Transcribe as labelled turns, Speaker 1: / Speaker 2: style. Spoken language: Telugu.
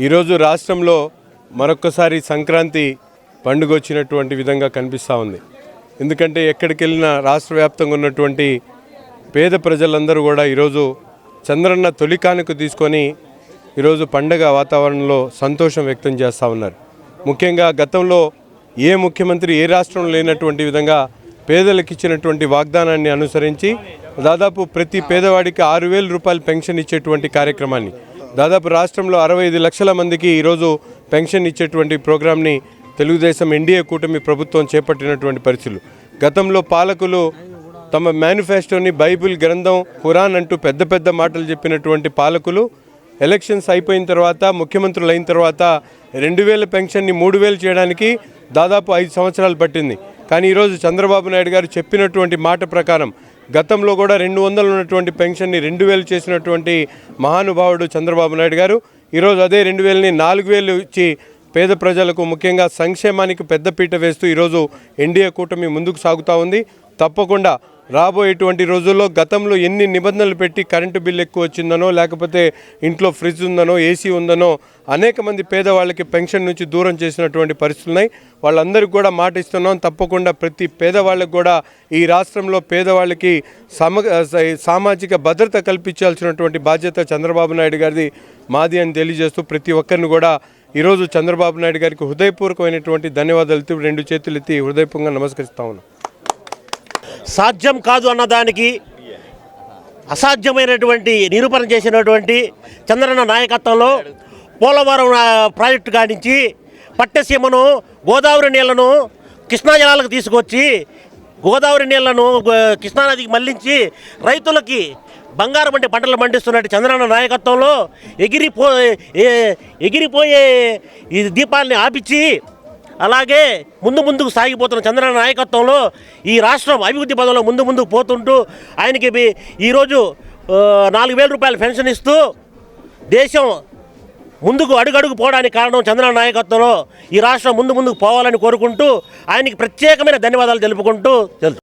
Speaker 1: ఈరోజు రాష్ట్రంలో మరొక్కసారి సంక్రాంతి పండుగ వచ్చినటువంటి విధంగా కనిపిస్తూ ఉంది. ఎందుకంటే ఎక్కడికి వెళ్ళినా రాష్ట్ర వ్యాప్తంగా ఉన్నటువంటి పేద ప్రజలందరూ కూడా ఈరోజు చంద్రన్న తొలి కానుక తీసుకొని ఈరోజు పండగ వాతావరణంలో సంతోషం వ్యక్తం చేస్తూ ఉన్నారు. ముఖ్యంగా గతంలో ఏ ముఖ్యమంత్రి ఏ రాష్ట్రంలో లేనటువంటి విధంగా పేదలకు ఇచ్చినటువంటి వాగ్దానాన్ని అనుసరించి దాదాపు ప్రతి పేదవాడికి ఆరు వేల రూపాయలు పెన్షన్ ఇచ్చేటువంటి కార్యక్రమాన్ని దాదాపు రాష్ట్రంలో అరవై ఐదు లక్షల మందికి ఈరోజు పెన్షన్ ఇచ్చేటువంటి ప్రోగ్రామ్ని తెలుగుదేశం ఎన్డీఏ కూటమి ప్రభుత్వం చేపట్టినటువంటి పరిస్థితులు. గతంలో పాలకులు తమ మేనిఫెస్టోని బైబిల్ గ్రంథం ఖురాన్ అంటూ పెద్ద పెద్ద మాటలు చెప్పినటువంటి పాలకులు ఎలక్షన్స్ అయిపోయిన తర్వాత ముఖ్యమంత్రులు అయిన తర్వాత రెండు వేల పెన్షన్ని మూడు వేలు చేయడానికి దాదాపు ఐదు సంవత్సరాలు పట్టింది. కానీ ఈరోజు చంద్రబాబు నాయుడు గారు చెప్పినటువంటి మాట ప్రకారం గతంలో కూడా రెండు వందలు ఉన్నటువంటి పెన్షన్ని రెండు వేలు చేసినటువంటి మహానుభావుడు చంద్రబాబు నాయుడు గారు ఈరోజు అదే రెండు వేలని నాలుగు వేలు ఇచ్చి పేద ప్రజలకు ముఖ్యంగా సంక్షేమానికి పెద్దపీట వేస్తూ ఈరోజు ఎన్డీఏ కూటమి ముందుకు సాగుతూ ఉంది. తప్పకుండా రాబోయేటువంటి రోజుల్లో గతంలో ఎన్ని నిబంధనలు పెట్టి కరెంటు బిల్లు ఎక్కువ వచ్చిందనో లేకపోతే ఇంట్లో ఫ్రిడ్జ్ ఉందనో ఏసీ ఉందనో అనేక మంది పేదవాళ్ళకి పెన్షన్ నుంచి దూరం చేసినటువంటి పరిస్థితులు ఉన్నాయి. వాళ్ళందరికీ కూడా మాట ఇస్తున్నాం తప్పకుండా ప్రతి పేదవాళ్ళకి కూడా ఈ రాష్ట్రంలో పేదవాళ్ళకి సమ సామాజిక భద్రత కల్పించాల్సినటువంటి బాధ్యత చంద్రబాబు నాయుడు గారిది. మాది అని తెలియజేస్తూ ప్రతి ఒక్కరిని కూడా ఈరోజు చంద్రబాబు నాయుడు గారికి హృదయపూర్వకమైనటువంటి ధన్యవాదాలు రెండు చేతులు ఎత్తి హృదయపూర్వకంగా నమస్కరిస్తా ఉన్నాం.
Speaker 2: సాధ్యం కాదు అన్నదానికి అసాధ్యమైనటువంటి నిరూపణ చేసినటువంటి చంద్రన్న నాయకత్వంలో పోలవరం ప్రాజెక్టు కానించి పట్టసీమను గోదావరి నీళ్ళను కృష్ణా జలాలకు తీసుకొచ్చి గోదావరి నీళ్ళను కృష్ణానదికి మళ్ళించి రైతులకి బంగారం అంటే పంటలు పండిస్తున్నట్టు చంద్రన్న నాయకత్వంలో ఎగిరిపో ఎగిరిపోయే ఈ దీపాలని ఆపించి అలాగే ముందు ముందుకు సాగిపోతున్న చంద్రబాబు నాయకత్వంలో ఈ రాష్ట్రం అభివృద్ధి పదంలో ముందు ముందుకు పోతుంటూ ఆయనకి ఈరోజు నాలుగు వేల రూపాయలు పెన్షన్ ఇస్తూ దేశం ముందుకు అడుగడుగు పోవడానికి కారణం చంద్రబాబు నాయకత్వంలో ఈ రాష్ట్రం ముందు ముందుకు పోవాలని కోరుకుంటూ ఆయనకి ప్రత్యేకమైన ధన్యవాదాలు తెలుపుకుంటూ తెలుసు